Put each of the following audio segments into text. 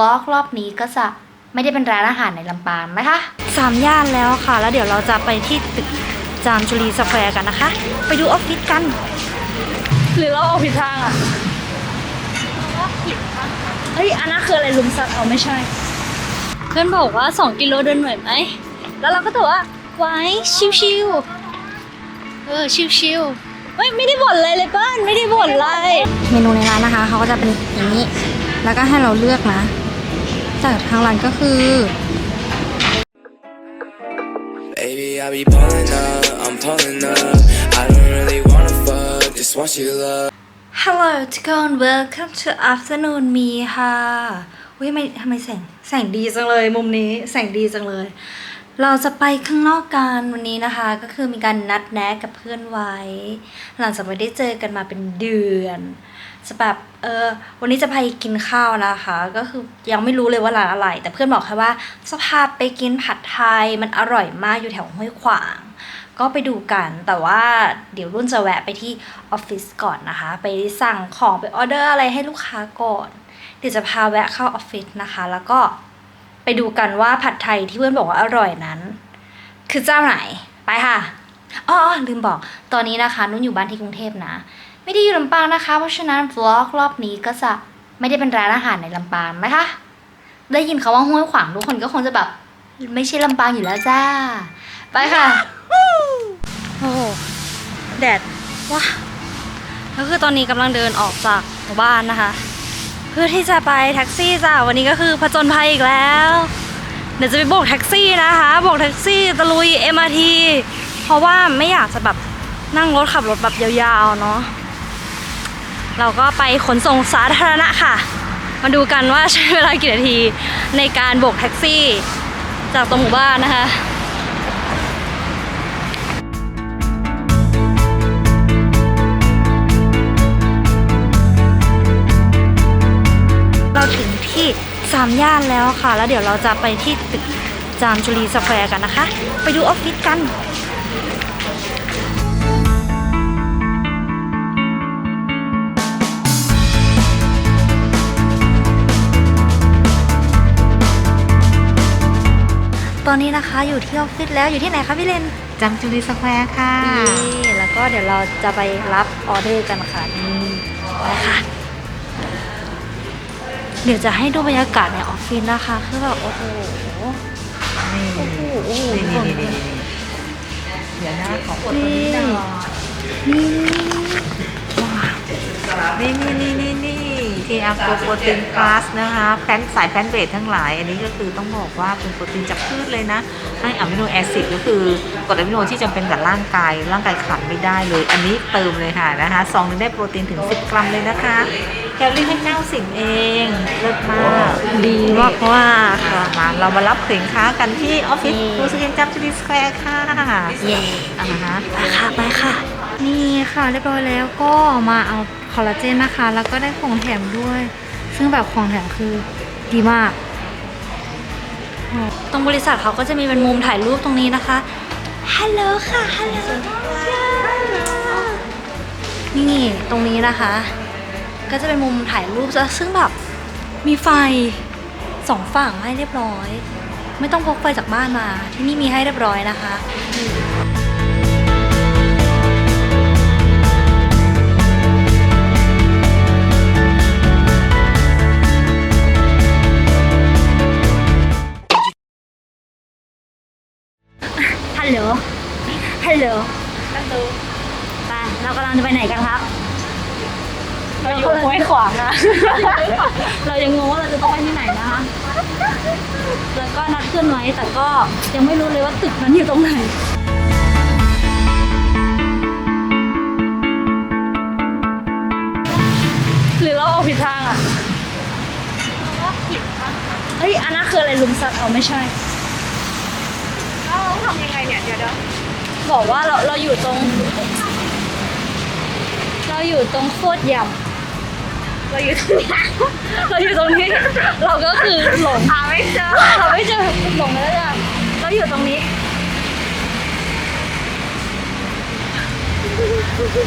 วอล์กรอบนี้ก็จะไม่ได้เป็นร้านอาหารในลำปางนะคะ สามย่านแล้วค่ะ แล้วเดี๋ยวเราจะไปที่ตึกจามจุรีสแควร์กันนะคะ ไปดูออฟฟิศกัน หรือเราออกผิดทางอะเฮ้ยอันนั้นคืออะไรลุมซักเอาไม่ใช่ เพื่อนบอกว่า 2 กิโลเดินไหวไหม แล้วเราก็ตอบว่าไหวชิวๆเออชิวๆเฮ้ยไม่ได้บ่นเลยเลยเป้านไม่ได้บ่นเลยเมนูในร้านนะคะเขาก็จะเป็นอย่างนี้ แล้วก็ให้เราเลือกนะ จากทางร้านก็คือ Baby, I be pulling up, I'm pulling up. I don't really wanna fuck, just want you to love. Hello ทุกคน Welcome to Afternoon Me ค่ะอุ้ยทำไมทำไมแสงแสงดีจังเลย มุมนี้แสงดีจังเลย เราจะไปข้างนอกกันวันนี้นะคะ ก็คือมีการนัดแนะกับเพื่อนไว้ หลังจากไม่ได้เจอกันมาเป็นเดือน จะแบบเออวันนี้จะไปกินข้าวนะคะ ก็คือยังไม่รู้เลยว่าร้านอะไร แต่เพื่อนบอกแค่ว่าจะพไปกินผัดไทยมันอร่อยมากอยู่แถวห้วยขวาง ก็ไปดูกันแต่ว่าเดี๋ยวรุ่นจะแวะไปที่ออฟฟิศก่อนนะคะ ไปสั่งของไปออเดอร์อะไรให้ลูกค้าก่อน เดี๋ยวจะพาแวะเข้าออฟฟิศนะคะ แล้วก็ไปดูกันว่าผัดไทยที่เพื่อนบอกว่าอร่อยนั้น คือเจ้าไหนไปค่ะอ๋อลืมบอกตอนนี้นะคะนุ่นอยู่บ้านที่กรุงเทพนะ ไม่ได้อยู่ลำปางนะคะ เพราะฉะนั้นวล็อกรอบนี้ก็จะไม่ได้เป็นร้านอาหารในลำปางนะคะ ได้ยินคาว่าห้วยขวางทุกคนก็คงจะแบบไม่ใช่ลำปางอยู่แล้วจ้า ไปค่ะ โอ้โหแดดว้าแล้วคือตอนนี้กำลังเดินออกจากหมู่บ้านนะคะ เพื่อที่จะไปแท็กซี่จ้าวันนี้ก็คือผจญภัยอีกแล้ว เดี๋ยวจะไปโบกแท็กซี่นะคะโบกแท็กซี่ตะลุย MRT เพราะว่าไม่อยากจะแบบนั่งรถขับรถแบบยาวๆเนาะ เราก็ไปขนส่งสาธารณะค่ะ มาดูกันว่าใช้เวลากี่นาทีในการโบกแท็กซี่ จากตรงหมู่บ้านนะคะเราถึงที่สามย่านแล้วค่ะ แล้วเดี๋ยวเราจะไปที่ตึกจามจุรีสแควร์กันนะคะ ไปดูออฟฟิศกัน อนนี้นะคะอยู่ที่ออฟฟิศแล้วอยู่ที่ไหนคะพี่เลนจำจุรีสแควร์ค่ะ นี่แล้วก็เดี๋ยวเราจะไปรับออเดอร์กันค่ะนี่ไปค่ะเดี๋ยวจะให้ดูบรรยากาศในออฟฟิศนะคะ คือแบบโอ้โหนี่โอ้โหโอ้โหนี่ทุกนี่คนนี่นี่เดี๋ยวนะขอกดตัวนี้หน่อยนี่ว้าวนี่นี่นี่นี่นี่ ที่อาโกโปรตีนพลัสนะคะแพนสายแพนเบรดทั้งหลาย อันนี้ก็คือต้องบอกว่าเป็นโปรตีนจากพืชเลยนะ ให้อะมิโนแอซิดก็คือกรดอะมิโนที่จำเป็นกับร่างกาย ร่างกายขาดไม่ได้เลย อันนี้เติมเลยค่ะนะคะซองหนึงได้โปรตีนถึง 10 กรัมเลยนะคะแคลอรี่แค่90เองเลิศมากดีมากว่าค่ะมาเรามารับสินค้ากันที่ออฟฟิศฟูสเกนจัมจุรีสแควร์ค่ะเย่อ่าฮะไปค่ะไปค่ะ นี่ค่ะเรียบร้อยแล้วก็มาเอา คอลลาเจนนะคะ แล้วก็ได้ของแถมด้วย ซึ่งแบบของแถมคือดีมาก ตรงบริษัทเขาก็จะมีเป็นมุมถ่ายรูปตรงนี้นะคะ ฮัลโหลค่ะ ฮัลโหล นี่ตรงนี้นะคะ ก็จะเป็นมุมถ่ายรูปซะซึ่งแบบมีไฟสองฝั่งให้เรียบร้อย ไม่ต้องพกไฟจากบ้านมา ที่นี่มีให้เรียบร้อยนะคะ โหล ฮัลโหลฮัลโหลไปเรากำลังจะไปไหนกันครับ เราอยู่ห้วยขวางนะ เรายังงงว่าเราจะต้องไปที่ไหนนะคะ แล้วก็นัดเพื่อนไว้แต่ก็ยังไม่รู้เลยว่าตึกนั้นอยู่ตรงไหนหรือเราออกผิดทางอะเฮ้ยอันนั้นคืออะไรลุมซักเอาไม่ใช่เราทำยังไงเนี่ยเดี๋ยวเดี๋ยวบอกว่าเราเราอยู่ตรง เราอยู่ตรงโคตรยเราอยู่ตรงนี้ำเราอยู่ตรงนี้ เราก็คือหลงหาไม่เจอเราไม่เจอหลงแล้วจ้ะเราอยู่ตรงนี้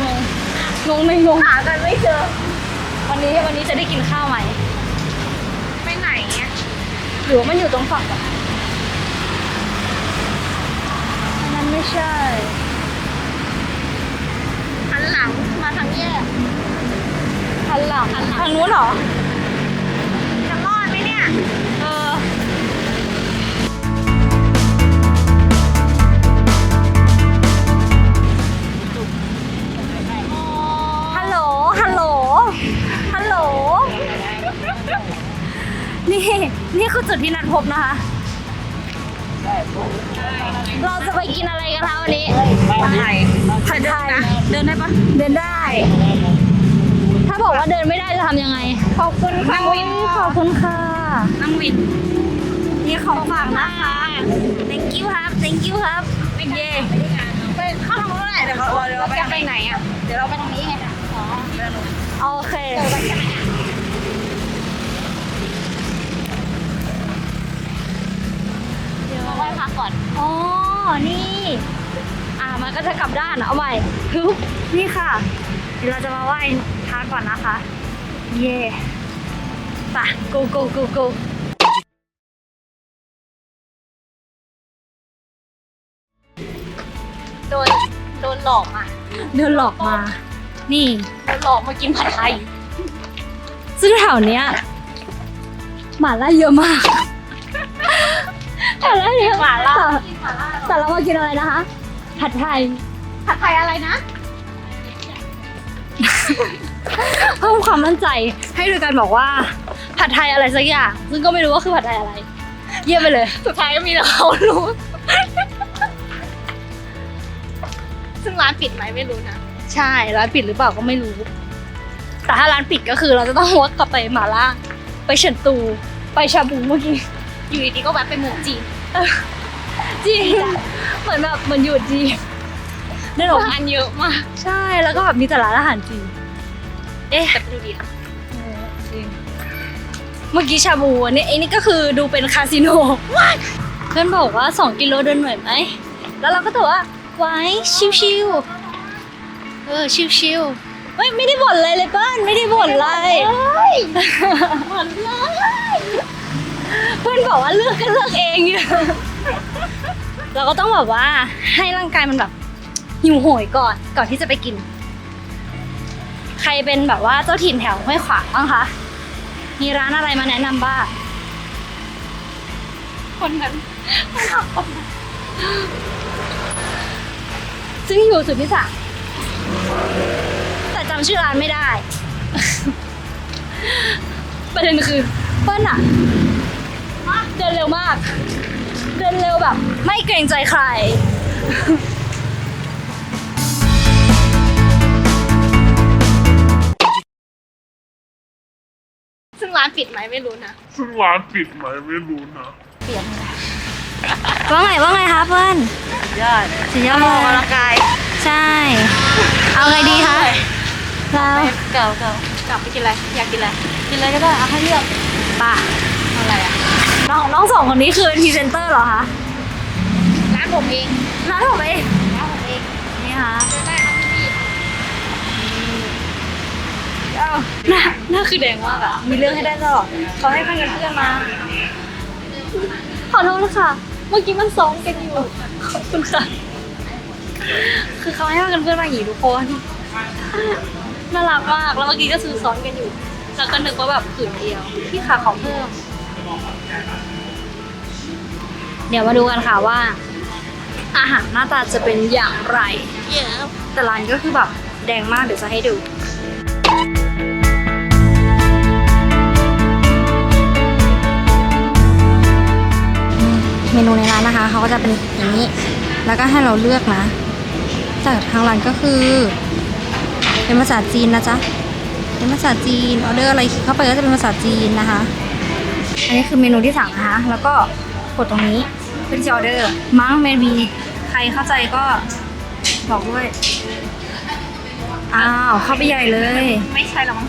งงงงไม่งงหากันไม่เจอ วันนี้วันนี้จะได้กินข้าวไหมไปไหนหรือว่ามันอยู่ตรงฝั่งแบบอันนั้น ไม่ใช่หันหลังมาทางแยกทางหลังทางนู้นเหรอ จะรอดไหมเนี่ย เออ ฮัลโหล ฮัลโหล ฮัลโหล นี่ นี่คือจุดที่นัดพบนะคะ เราจะไปกินอะไรกันคะวันนี้ผัดไทยผัดไทยเดินได้ปะเดินได้ ถ้าบอกว่าเดินไม่ได้จะทำยังไง ขอบคุณค่ะขอบคุณค่ะนั่งวินนี่ของฝากนะคะ thank you ครับ thank you ครับเย่ไปเข้าทางนู้นแหละเดี๋ยวเราเดี๋ยวเราจะไปไหนอะเดี๋ยวเราไปทางนี้ไงอ๋อโอเค เดี๋ยวเราไหว้พระก่อน อ๋อ นี่ อ่ามันก็จะกลับด้านอะเอาใหม่ฮึบนี่ค่ะ เดี๋ยวเราจะมาไหว้พระก่อนนะคะ เย่ไป go go go go โดนโดนหลอกมาเดินหลอกมา นี่ โดนหลอกมากินผัดไทย ซึ่งแถวเนี้ยหมาล่าเยอะมาก แถวนี้เยอะหม่าล่าแต่แต่เรามากินอะไรนะคะ ผัดไทย ผัดไทยอะไรนะ เพิ่มความมั่นใจให้โดยการบอกว่า ผัดไทยอะไรสักอย่าง ซึ่งก็ไม่รู้ว่าคือผัดไทยอะไร เยี่ยมไปเลย สุดท้ายก็มีแต่เขารู้ ซึ่งร้านปิดไหมไม่รู้นะ ใช่ ร้านปิดหรือเปล่าก็ไม่รู้ แต่ถ้าร้านปิดก็คือเราจะต้องวกกลับไปหมาล่า ไปเฉินตู ไปชาบูเมื่อกี้ อยู่ดีๆก็แวะไปเมืองจีนจริงเหมือนแบบเหมันอยู่จีนได้หรอร้านเยอะมาก ใช่แล้วก็แบบมีแต่ร้านอาหารจีนเอ๊ะแต่ไปดูดีนะจริงเมื่อกี้ชาบูอันนี้ไอ้นี่ก็คือดูเป็นคาสิโนเพื่อนบอกว่า 2 กิโลเดินหน่อยไหม แล้วเราก็ตอบว่าไว้ชิวๆเออชิวๆไม่ไม่ได้บ่นอะไรเลยเปิ้ลไม่ได้บ่นอะไรบ่นเลย เพื่อนบอกว่าเลือกก็เลือกเองอยู่ เราก็ต้องแบบว่าให้ร่างกายมันแบบหิวโหยก่อนก่อนที่จะไปกิน ใครเป็นแบบว่าเจ้าถิ่นแถวห้วยขวางบ้างคะ มีร้านอะไรมาแนะนำบ้าง คนนั้นซึ่งอยู่สุดที่สามแต่จำชื่อร้านไม่ได้ ประเด็นคือเปิ้ลอะ เดินเร็วมาก เดินเร็วแบบ ไม่เกรงใจใครซึ่งร้านปิดไหมไม่รู้นะ ซึ่งร้านปิดไหมไม่รู้นะว่าไงว่าไงคะเปิ้ลยอดสุดยอดออกกำลังกาย ใช่ เอาไงดีคะเราเก่าเก่ากลับไปกินอะไร อยากกินอะไร กินอะไรก็ได้ เอาให้เลือกป่ะอะไรอะ น้องน้องสองคนนี้คือพรีเซนเตอร์เหรอคะร้านผมเองร้านผมเองร้านผมเองนี่ค่ะเดินได้ครับพี่หน้าหน้าคือแดงมากอะมีเรื่องให้ได้ตลอดเขาให้เพื่อนเพื่อนมา ขอโทษนะคะเมื่อกี้มันซ้อมกันอยู่ขอบคุณค่ะ คือเขาให้เพื่อนเพื่อนมาอย่างนี้ทุกคนน่ารักมาก แล้วเมื่อกี้ก็ซื้อซ้อนกันอยู่ แล้วก็นึกว่าแบบผืนเดียว พี่ขาขอเพิ่ม เดี๋ยวมาดูกันค่ะว่า อาหารหน้าตาจะเป็นอย่างไร แต่ร้านก็คือแบบแดงมากเดี๋ยวจะให้ดูเมนูในร้านนะคะเขาก็จะเป็นอย่างนี้ แล้วก็ให้เราเลือกนะ จากทางร้านก็คือ เป็นภาษาจีนนะจ๊ะ เป็นภาษาจีนออเดอร์อะไรคลิกเข้าไปก็จะเป็นภาษาจีนนะคะ อันนี้คือเมนูที่สั่งนะคะ แล้วก็กดตรงนี้เพื่อที่จะออเดอร์มั้งเมบีใครเข้าใจก็บอกด้วย อ้าวเข้าไปใหญ่เลย ไม่ใช่หรอกมั้ง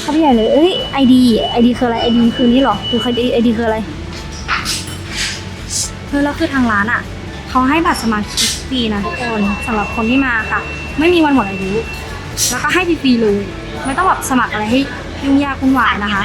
เข้าไปใหญ่เลย เอ้ยไอดีไอดีคืออะไรไอดีคือนี่เหรอคือไอดีคืออะไรเออแล้วคือทางร้านอะเขาให้บัตรสมาชิกฟรีนะทุกคนสำหรับคนที่มาค่ะ ไม่มีวันหมดอายุแล้วก็ให้ฟรีๆเลย ไม่ต้องแบบสมัครอะไรให้ยุ่งยากวุ่นวายนะคะ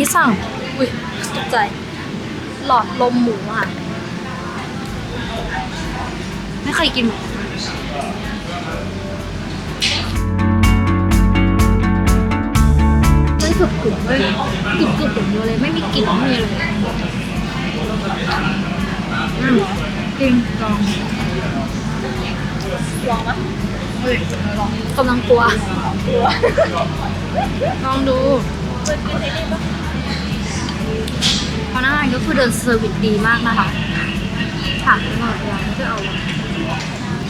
นี้สั่ง อุ้ยตกใจ หลอดลมหมูอะ ไม่เคยกินหมูเฮ้ยกรึบกรึบเว้ยกรึบกรึบอย่างเดียวเลย ไม่มีกลิ่นไม่มีเลยอืมจริงลองลองปะกำลังกลัว ลองดูพนักงาน ก็คือเดินเซอร์วิสดีมากนะคะถามตลอดเวลาไม่ได้เอา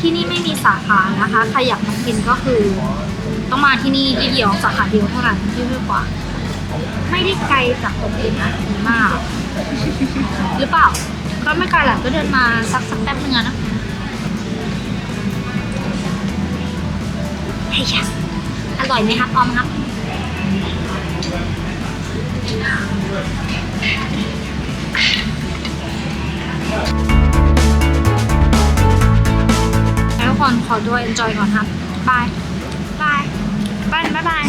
ที่นี่ไม่มีสาขานะคะ ใครอยากมากินก็คือ ต้องมาที่นี่ที่เดียวสาขาเดียวเท่านั้นที่ห้วยขวางไม่ได้ไกลจากตรงนี้นะดีมาก หรือเปล่า ก็ไม่ไกลแหละก็เดินมาสักสักแป๊บนึงนะเฮ้ยอะอร่อยไหมครับออมครับ แล้วก่อนขอด้วย enjoy ก่อนครับบายบายบายบายบาย